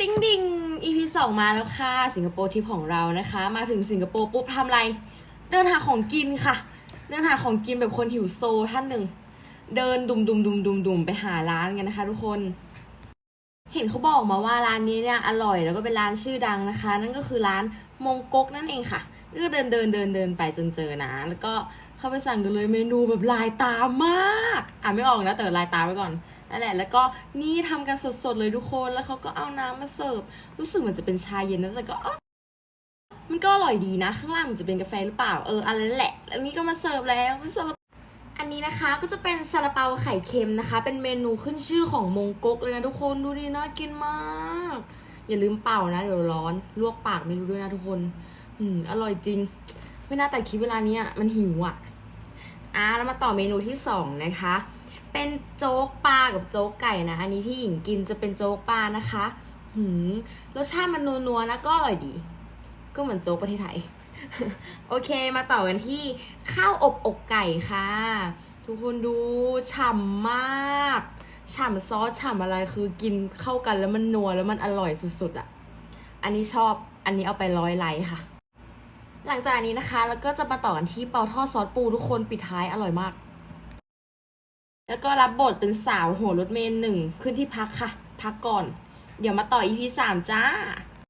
ติ้งดิง EP สองมาแล้วค่ะ สิงคโปร์ทริปของเรานะคะ มาถึงสิงคโปร์ปุ๊บทำอะไร เดินหาของกินค่ะ เดินหาของกินแบบคนหิวโซท่านหนึ่ง เดินดุมดุมดุมดุมดุมไปหาร้านกันนะคะ ทุกคน เห็นเขาบอกมาว่าร้านนี้เนี่ยอร่อยแล้วก็เป็นร้านชื่อดังนะคะ นั่นก็คือร้านมงก๊กนั่นเองค่ะก็เดินเดินเดินเดินไปจนเจอนะ แล้วก็เข้าไปสั่งกันเลยเมนูแบบลายตามาก อ่านไม่ออกนะแต่ลายตาไว้ก่อน นั่นแหละ แล้วก็นี่ทำกันสดๆเลยทุกคน แล้วเขาก็เอาน้ำมาเสิร์ฟ รู้สึกเหมือนจะเป็นชาเย็นนะแต่ก็มันก็อร่อยดีนะ ข้างล่างมันจะเป็นกาแฟหรือเปล่า เอออะไรนั่นแหละ แล้วนี่ก็มาเสิร์ฟแล้วซาลาอันนี้นะคะก็จะเป็นซาลาเปาไข่เค็มนะคะ เป็นเมนูขึ้นชื่อของมงก๊กเลยนะทุกคน ดูดีน่ากินมาก อย่าลืมเป่านะ เดี๋ยวร้อน ลวกปากไม่รู้ด้วยนะทุกคน อืม อร่อยจริง ไม่น่าแต่คลิปเวลาเนี้ยมันหิวอะ อะแล้วมาต่อเมนูที่สองนะคะ เป็นโจ๊กปลากับโจ๊กไก่นะ อันนี้ที่หญิงกินจะเป็นโจ๊กปลานะคะ หืมรสชาติมันนัวๆนะก็อร่อยดี ก็เหมือนโจ๊กประเทศไทย โอเคมาต่อกันที่ข้าวอบอกไก่ค่ะ ทุกคนดูฉ่ำมาก ฉ่ำซอสฉ่ำอะไรคือกินเข้ากันแล้วมันนัวแล้วมันอร่อยสุดๆอะ่ะ อันนี้ชอบอันนี้เอาไปร้อยไลค์ค่ะ หลังจากนี้นะคะ แล้วก็จะมาต่อกันที่เปาทอดซอสปูทุกคนปิดท้ายอร่อยมาก แล้วก็รับบทเป็นสาวหัวรถเมล์หนึ่งขึ้นที่พักค่ะ พักก่อน เดี๋ยวมาต่ออีพีสามจ้า